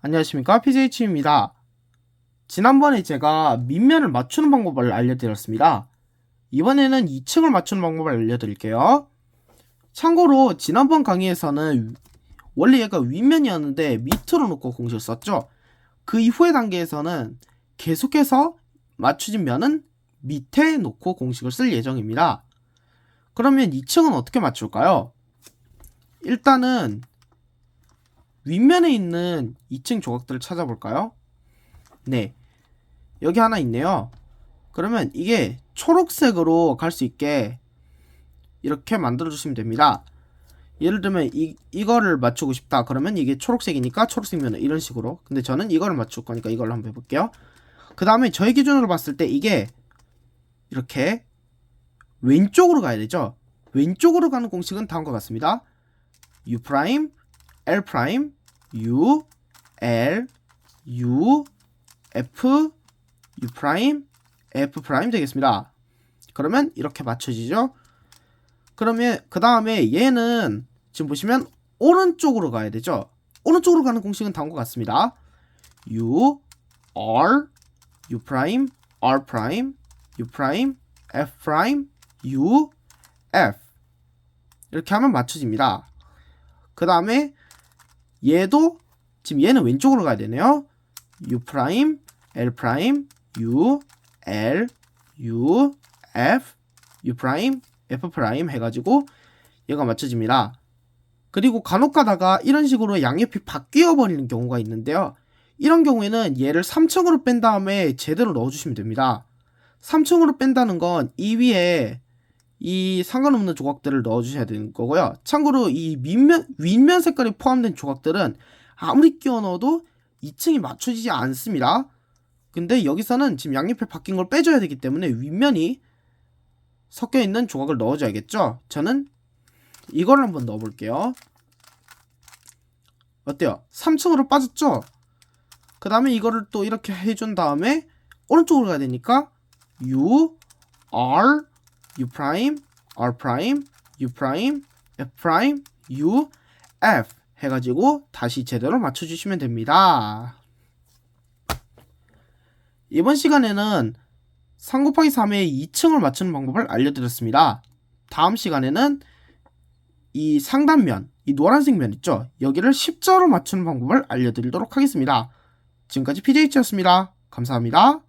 안녕하십니까 PJ치입니다. 지난번에 제가 밑면을 맞추는 방법을 알려드렸습니다. 이번에는 2층을 맞추는 방법을 알려드릴게요. 참고로 지난번 강의에서는 원래 얘가 윗면이었는데 밑으로 놓고 공식을 썼죠. 그 이후의 단계에서는 계속해서 맞추진 면은 밑에 놓고 공식을 쓸 예정입니다. 그러면 2층은 어떻게 맞출까요? 일단은 윗면에 있는 2층 조각들을 찾아볼까요? 네. 여기 하나 있네요. 그러면 이게 초록색으로 갈 수 있게 이렇게 만들어 주시면 됩니다. 예를 들면 이, 이거를 맞추고 싶다. 그러면 이게 초록색이니까 초록색면은 이런 식으로. 근데 저는 이거를 맞출 거니까 이걸로 한번 해볼게요. 그 다음에 저희 기준으로 봤을 때 이게 이렇게 왼쪽으로 가야 되죠. 왼쪽으로 가는 공식은 다음과 같습니다. U L U, L, U, F, U 프라임, F 프라임 되겠습니다. 그러면 이렇게 맞춰지죠? 그러면 그 다음에 얘는 지금 보시면 오른쪽으로 가야 되죠? 오른쪽으로 가는 공식은 다음과 같습니다. U, R, U 프라임, R 프라임, U 프라임, F 프라임, U, F 이렇게 하면 맞춰집니다. 그 다음에 얘도 지금 얘는 왼쪽으로 가야 되네요. U 프라임, L 프라임, U, L, U, F, U 프라임, F 프라임 해가지고 얘가 맞춰집니다. 그리고 간혹 가다가 이런 식으로 양옆이 바뀌어 버리는 경우가 있는데요. 이런 경우에는 얘를 3층으로 뺀 다음에 제대로 넣어주시면 됩니다. 3층으로 뺀다는 건 이 위에 이 상관없는 조각들을 넣어주셔야 되는 거고요. 참고로 이 밑면, 윗면 색깔이 포함된 조각들은 아무리 끼워 넣어도 2층이 맞춰지지 않습니다. 근데 여기서는 지금 양옆에 바뀐 걸 빼줘야 되기 때문에 윗면이 섞여 있는 조각을 넣어줘야겠죠. 저는 이걸 한번 넣어볼게요. 어때요? 3층으로 빠졌죠? 그 다음에 이거를 또 이렇게 해준 다음에 오른쪽으로 가야 되니까 U, R, U 프라임, R 프라임, U 프라임, F 프라임, U, F 해가지고 다시 제대로 맞춰주시면 됩니다. 이번 시간에는 3 곱하기 3의 2층을 맞추는 방법을 알려드렸습니다. 다음 시간에는 이 상단면, 이 노란색 면 있죠? 여기를 십자로 맞추는 방법을 알려드리도록 하겠습니다. 지금까지 PJ치였습니다. 감사합니다.